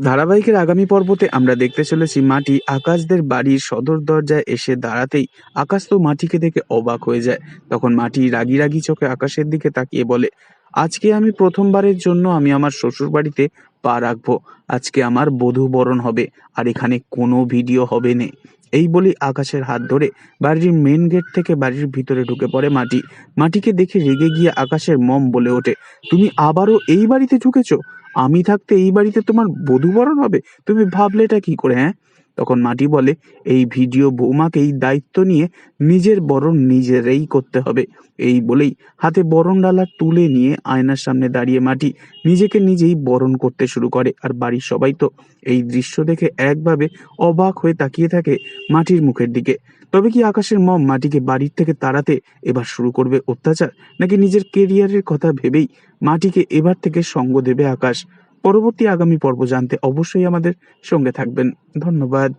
ধারাবাহিকের আগামী পর্বতে আমরা দেখতে চলেছি মাটি আকাশদের বাড়ির সদর দরজায় এসে দাঁড়াতেই আকাশ তো মাটিকে দেখে অবাক হয়ে যায়। তখন মাটি রাগি রাগি চোখে আকাশের দিকে তাকিয়ে বলে, আজকে আমি প্রথমবারের জন্য আমি আমার শ্বশুর বাড়িতে পা রাখব। আজকে আমার বধূ বরণ হবে আর এখানে কোনো ভিডিও হবে না। এই বলে আকাশের হাত ধরে বাড়ির মেন গেট থেকে বাড়ির ভিতরে ঢুকে পড়ে মাটি। মাটিকে দেখে রেগে গিয়ে আকাশের মম বলে ওঠে, তুমি আবারও এই বাড়িতে ঢুকেছো? আমি থাকতে এই বাড়িতে তোমার বধূবরণ হবে? তুমি ভাবলে এটা কি করে হ্যাঁ? তখন মাটি বলে, এই ভিডিও বৌমাকেই দায়িত্ব নিয়ে নিজের বরণ নিজেরাই করতে হবে। এই বলেই হাতে বরণ ডালা তুলে নিয়ে আয়নার সামনে দাঁড়িয়ে মাটি নিজেকে নিজেই বরণ করতে শুরু করে। আর বাড়ির সবাই তো এই দৃশ্য দেখে একভাবে অবাক হয়ে তাকিয়ে থাকে মাটির মুখের দিকে। তবে কি আকাশের মম মাটিকে বাড়ির থেকে তাড়াতে এবার শুরু করবে অত্যাচার, নাকি নিজের কেরিয়ারের কথা ভেবেই মাটিকে এবার থেকে সঙ্গ দেবে আকাশ? পরবর্তী আগামী পর্ব জানতে অবশ্যই আমাদের সঙ্গে থাকবেন। ধন্যবাদ।